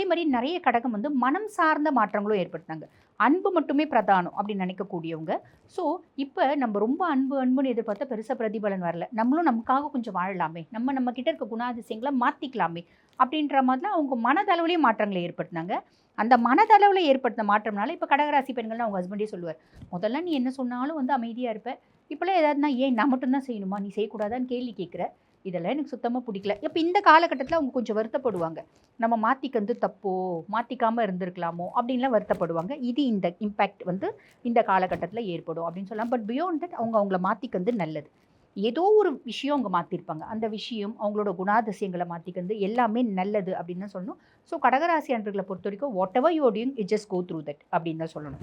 அதே மாதிரி நிறைய கடகம் வந்து மனம் சார்ந்த மாற்றங்களும் ஏற்படுத்தினாங்க. அன்பு மட்டுமே பிரதானம் அப்படின்னு நினைக்கக்கூடியவங்க. ஸோ இப்போ நம்ம ரொம்ப அன்பு அன்புன்னு எதிர்பார்த்தா பெருசாக பிரதிபலன் வரல. நம்மளும் நமக்காக கொஞ்சம் வாழலாமே. நம்ம நம்ம கிட்ட இருக்க குணாதிசயங்களை மாற்றிக்கலாமே அப்படின்ற மாதிரிலாம் அவங்க மனதளவுலேயே மாற்றங்களை ஏற்படுத்தினாங்க. அந்த மனதளவில் ஏற்படுத்தின மாற்றம்னால இப்போ கடகராசி பெண்கள்லாம் அவங்க ஹஸ்பண்டே சொல்லுவார் முதல்ல நீ என்ன சொன்னாலும் வந்து அமைதியாக இருப்ப. இப்போலாம் ஏதாவதுனா ஏன் நான் மட்டும்தான் செய்யணுமா? நீ செய்யக்கூடாதான்னு கேள்வி கேட்குற. இதெல்லாம் எனக்கு சுத்தமாக பிடிக்கல. இப்போ இந்த காலகட்டத்தில் அவங்க கொஞ்சம் வருத்தப்படுவாங்க. நம்ம மாற்றிக்கிறது தப்போ மாற்றிக்காமல் இருந்திருக்கலாமோ அப்படின்லாம் வருத்தப்படுவாங்க. இது இந்த இம்பேக்ட் வந்து இந்த காலகட்டத்தில் ஏற்படும் அப்படின்னு சொல்லலாம். பட் பியோண்ட் தட் அவங்க அவங்கள மாற்றிக்கிறது நல்லது. ஏதோ ஒரு விஷயம் அவங்க மாற்றிருப்பாங்க அந்த விஷயம் அவங்களோட குணாதிசயங்களை மாற்றிக்கிறது எல்லாமே நல்லது அப்படின்னு தான் சொல்லணும். ஸோ கடகராசி அன்பர்களை பொறுத்த வரைக்கும் whatever you doing it just go through that அப்படின்னு தான் சொல்லணும்.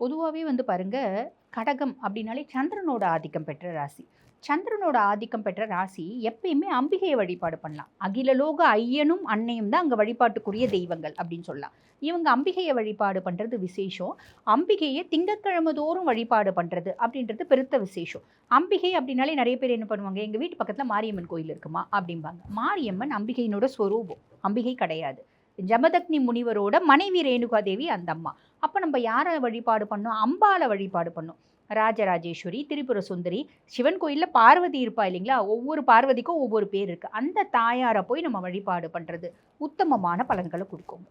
பொதுவாகவே வந்து பாருங்கள் கடகம் அப்படின்னாலே சந்திரனோட ஆதிக்கம் பெற்ற ராசி. சந்திரனோட ஆதிக்கம் பெற்ற ராசி எப்பயுமே அம்பிகையை வழிபாடு பண்ணலாம். அகிலலோக ஐயனும் அன்னையும் தான் அங்கே வழிபாட்டுக்குரிய தெய்வங்கள் அப்படின்னு சொல்லலாம். இவங்க அம்பிகையை வழிபாடு பண்ணுறது விசேஷம். அம்பிகையை திங்கக்கிழமை தோறும் வழிபாடு பண்ணுறது அப்படின்றது பெருத்த விசேஷம். அம்பிகை அப்படின்னாலே நிறைய பேர் என்ன பண்ணுவாங்க? எங்கள் வீட்டு பக்கத்தில் மாரியம்மன் கோயில் இருக்குமா? அப்படிம்பாங்க. மாரியம்மன் அம்பிகையினோட ஸ்வரூபம். அம்பிகை கிடையாது. ஜமதக்னி முனிவரோட மனைவி ரேணுகா தேவி அந்த அம்மா. அப்போ நம்ம யாரை வழிபாடு பண்ணோம்? அம்பாவை வழிபாடு பண்ணோம். ராஜராஜேஸ்வரி திரிபுர சுந்தரி சிவன் கோயிலில் பார்வதி இருப்பா இல்லைங்களா? ஒவ்வொரு பார்வதிக்கும் ஒவ்வொரு பேர் இருக்குது அந்த தாயாரை போய் நம்ம வழிபாடு பண்ணுறது உத்தமமான பலன்களை கொடுக்கும்.